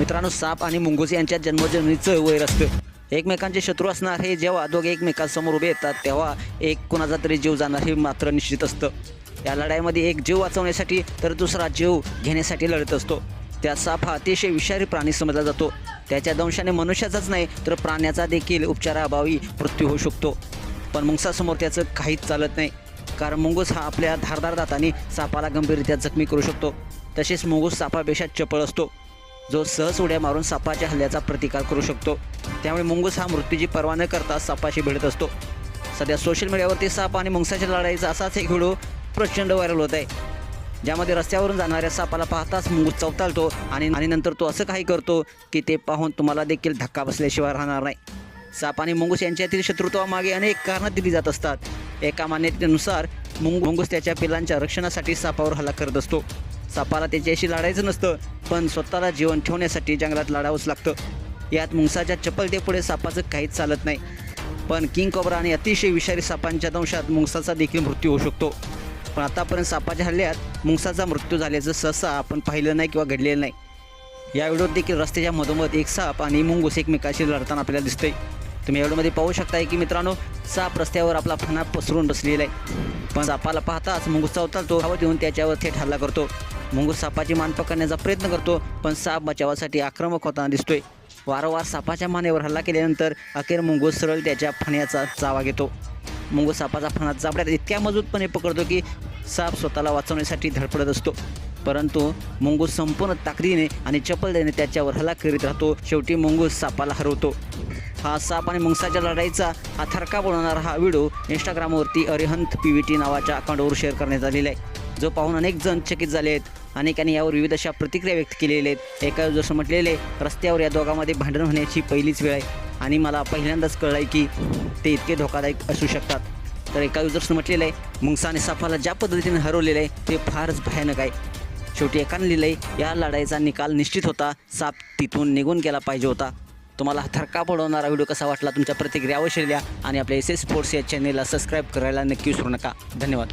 मित्रांनो साप आणि मुंगूस यांच्या जन्मजन्मीचं वैर असतं. एकमेकांचे शत्रू असणार हे जेव्हा दोघे एकमेकांसमोर उभे येतात तेव्हा एक कुणाचा तरी जीव जाणार हे मात्र निश्चित असतं. या लढाईमध्ये एक जीव वाचवण्यासाठी तर दुसरा जीव घेण्यासाठी लढत असतो. त्या साप हा अतिशय विषारी प्राणी समजला जातो. त्याच्या दंशाने मनुष्याचाच नाही तर प्राण्याचा देखील उपचाराअभावी मृत्यू होऊ शकतो. पण मुंगसासमोर त्याचं काहीच चालत नाही. कारण मुंगूस हा आपल्या धारदार दाताने सापाला गंभीररित्या जखमी करू शकतो. तसेच मुंगूस सापापेक्षा चपळ असतो. जो सहज उड्या मारून सापाच्या हल्ल्याचा प्रतिकार करू शकतो. त्यामुळे मुंगूस हा मृत्यूची पर्वा न करता सापाशी भिडत असतो. सध्या सोशल मीडियावरती साप आणि मुंगसाच्या लढाईचा असाच एक व्हिडिओ प्रचंड व्हायरल होत आहे. ज्यामध्ये रस्त्यावरून जाणाऱ्या सापाला पाहताच मुंगूस चवताळतो आणि आणि नंतर तो असं काही करतो की ते पाहून तुम्हाला देखील धक्का बसल्याशिवाय राहणार नाही. साप आणि मुंगूस यांच्यातील शत्रुत्वामागे अनेक कारणं दिली जात असतात. एका मान्यतेनुसार मुंग मुंगूस त्याच्या पिलांच्या रक्षणासाठी सापावर हल्ला करत असतो. सापाला त्याच्याशी लढायचं नसतं पण स्वतःला जीवन ठेवण्यासाठी जंगलात लढावंच लागतं. यात मुंगसाच्या चपलतेपुढे सापाचं काहीच चालत नाही. पण किंग कोबरा आणि अतिशय विषारी सापांच्या दंशात मुंगसाचा देखील मृत्यू होऊ शकतो. पण आतापर्यंत सापाच्या हल्ल्यात मुंगसाचा मृत्यू झाल्याचं सहसा आपण पाहिलं नाही किंवा घडलेलं नाही. या व्हिडिओत देखील रस्त्याच्या मधोमध एक साप आणि मुंगूस एकमेकाशी लढताना आपल्याला दिसतंय. तुम्ही यामध्ये पाहू शकताय की मित्रांनो साप रस्त्यावर आपला फणा पसरून बसलेला आहे. पण सापाला पाहताच मुंगूस उतरतो तो देऊन त्याच्यावर थेट हल्ला करतो. मुंगूर सापाची मान पकडण्याचा प्रयत्न करतो पण साप बचावासाठी आक्रमक होताना दिसतोय. वारंवार सापाच्या मानेवर हल्ला केल्यानंतर अखेर मुंगूस सरळ त्याच्या फण्याचा चावा घेतो. मुंगूस सापाचा फणा चापड्यात इतक्या मजबूतपणे पकडतो की साप स्वतःला वाचवण्यासाठी धडपडत असतो. परंतु मुंगूस संपूर्ण ताकदीने आणि चपलतेने त्याच्यावर हल्ला करीत राहतो. शेवटी मुंगूस सापाला हरवतो. हा साप आणि मुंगसाच्या लढाईचा हा थरका बोलवणारा हा व्हिडिओ इंस्टाग्रामवरती अरिहंत पी व्ही टी नावाच्या अकाउंटवर शेअर करण्यात आलेला आहे. जो पाहून अनेक जण चकित झाले आहेत. अनेकांनी यावर विविध अशा प्रतिक्रिया व्यक्त केलेल्या आहेत. एका जसं म्हटलेले रस्त्यावर या दोघांमध्ये भांडण होण्याची पहिलीच वेळ आहे. आणि मला पहिल्यांदाच कळलं आहे की ते इतके धोकादायक असू शकतात. तर एका युजर्सनं म्हटलेलं आहे मुंगसाने साफाला ज्या पद्धतीने हरवलेलं आहे ते फारच भयानक आहे. शेवटी एकानं लिहिलं आहे या लढाईचा निकाल निश्चित होता. साप तिथून निघून गेला पाहिजे होता. तुम्हाला थरका पडवणारा व्हिडिओ कसा वाटला तुमच्या प्रतिक्रिया अवश्य लिहा. आणि आपल्या एस एस स्पोर्ट्स या चॅनेलला सबस्क्राईब करायला नक्की विसरू नका. धन्यवाद.